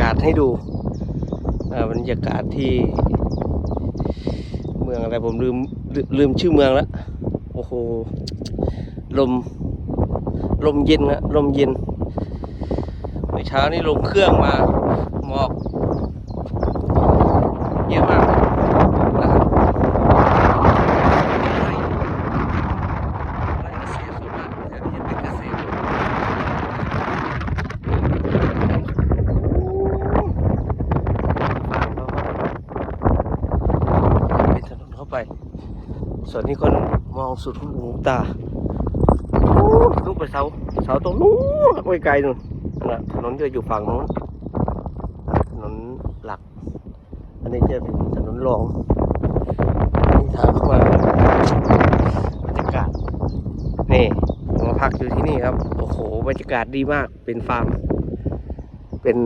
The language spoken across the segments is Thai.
ากาศให้ดูอ่าบรรยากาศที่ เมืองอะไรผมลืมลืมลืมชื่อเมืองแล้วโอ้โหลมลมเย็นนะลมเย็นเมื่อเช้านี้ลงเครื่องมาหมอกเยอะมากนะครับไร่ไร่เกษตรส่วนมากแถวนี้จะเป็นเกษตร เป็นถนนเข้า ไป ส่วนนี้ก็มองสุดหูตาลูกไปเสาเสาตรงนู้นไปไกลนู่นนะถนนจะอยู่ฝั่งนู้นถนนหลัก อันนี้จะเป็นถนนรองนี่ทางเข้ามาบรรยากาศนี่มาพักอยู่ที่นี่ครับโอ้โหบรรยากาศดีมากเป็นฟาร์ม เป็น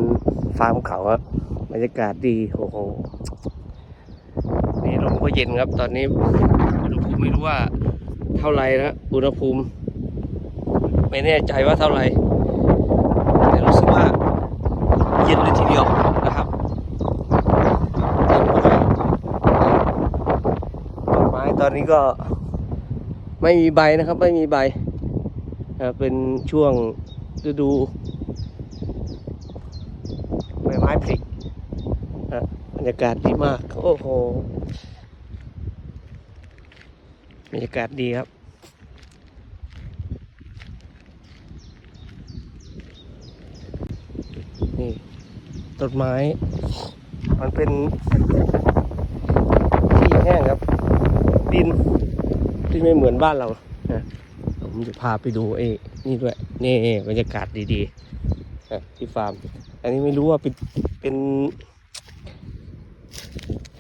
ฟาร์มเขาอะบรรยากาศดีโอ้โห ลมก็เย็นครับ ตอนนี้อุณหภูมิไม่รู้ว่าเท่าไหร่นะอุณหภูมิ ไม่แน่ใจว่าเท่าไหร่แต่รู้สึกว่าเย็นเลยทีเดียวนะครับต้นไม้ตอนนี้ก็ไม่มีใบนะครับ ไม่มีใบเป็นช่วงฤดูใบไม้ผลิบรรยากาศดีมาก โอ้โห รรยากาศดีครับ นี่ต้นไม้ มันเป็นที่แห้งครับ ดินที่ไม่เหมือนบ้านเรานะผมจะพาไปดูไอ้นี่ด้วย นี่บรรยากาศดีๆนะที่ฟาร์ม อันนี้ไม่รู้ว่าเป็นเป็น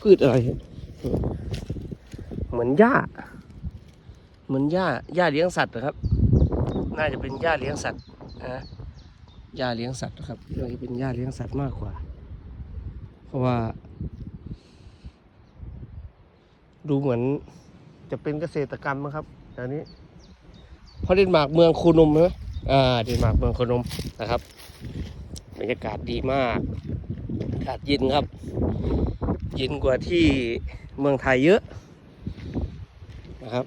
พืชอะไร เหมือนหญ้า เหมือนหญ้าหญ้าเลี้ยงสัตว์นะครับ น่าจะเป็นหญ้าเลี้ยงสัตว์นะหญ้าเลี้ยงสัตว์นะครับน่าจะเป็นหญ้าเลี้ยงสัตว์มากกว่า เพราะว่า ดูเหมือนจะเป็นเกษตรกรรมนะครับแถวนี้เพราะเดนมาร์กเมืองโคนมใช่ไหมอ่าเดนมาร์กเมืองโคนมนะครับบรรยากาศดีมากอากาศเย็นครับ เย็นกว่าที่เมืองไทยเยอะนะครับ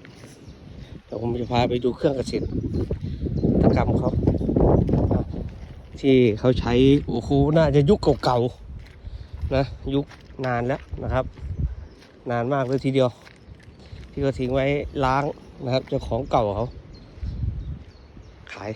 เดี๋ยวผมจะพาไปดูเครื่องเกษตรกรรมเขาที่เขาใช้โอ้โหน่าจะยุคเก่าๆนะยุคนานแล้วนะครับ นานมากเลยทีเดียว ที่เขาทิ้งไว้ล้างนะครับเจ้าของเก่าเขาขาย